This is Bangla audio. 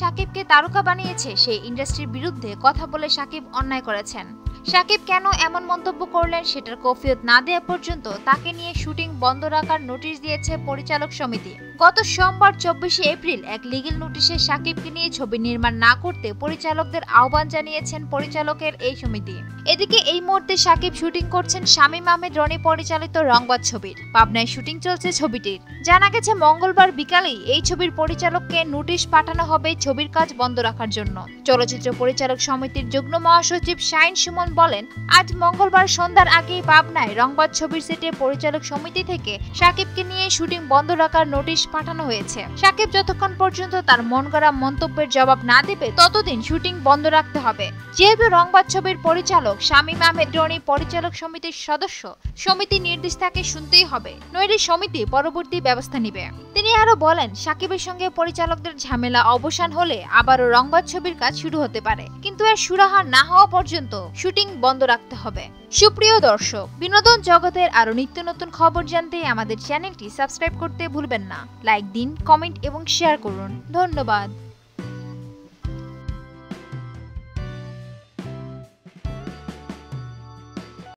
সাকিবকে তারকা বানিয়েছে সেই ইন্ডাস্ট্রির বিরুদ্ধে কথা বলে সাকিব অন্যায় করেছেন। সাকিব কেন এমন মন্তব্য করলেন সেটার কফিয়ত না দেওয়া পর্যন্ত তাকে নিয়ে শুটিং বন্ধ রাখার নোটিশ দিয়েছে পরিচালক সমিতি। গত সোমবার চব্বিশে এপ্রিল এক লিগেল নোটিশে সাকিবকে নিয়ে ছবি নির্মাণ না করতে পরিচালকদের আহ্বান জানিয়েছেন পরিচালকের এই সমিতি। এদিকে এই মুহূর্তে সাকিব শুটিং করছেন শামীম আহমেদ, রনি পরিচালিত রংবাদ ছবির। পাবনায় শুটিং চলছে ছবিটির। জানা গেছে, মঙ্গলবার বিকালেই এই ছবির পরিচালককে নোটিশ পাঠানো হবে ছবির কাজ বন্ধ রাখার জন্য। চলচ্চিত্র পরিচালক সমিতির যুগ্ম মহাসচিব শাইন সুমন বলেন, আজ মঙ্গলবার সন্ধ্যার আগে পাবনায় রংবাদ ছবির সেটে পরিচালক সমিতি থেকে সাকিবকে নিয়ে শুটিং বন্ধ রাখার নোটিশ পাঠানো হয়েছে। সাকিব যতক্ষণ পর্যন্ত তার মন গড়া মন্তব্যের জবাব না দেবে, ততদিন শুটিং বন্ধ রাখতে হবে। যেহেতু রংবাদ ছবির পরিচালক শামীম আহমেদ রনি পরিচালক সমিতির সদস্য, সমিতি নির্দেশ তাকে শুনতেই হবে। নইলে সমিতি পরবর্তী ব্যবস্থা নিবে। তিনি আরও বলেন, সাকিবের সঙ্গে পরিচালকদের ঝামেলা অবসান হলে আবারও রংবাদ ছবির কাজ শুরু হতে পারে। কিন্তু এর সুরাহা না হওয়া পর্যন্ত শুটিং বন্ধ রাখতে হবে। সুপ্রিয় দর্শক, বিনোদন জগতের আরও নিত্য নতুন খবর জানতে আমাদের চ্যানেলটি সাবস্ক্রাইব করতে ভুলবেন না। লাইক দিন, কমেন্ট এবং শেয়ার করুন। ধন্যবাদ।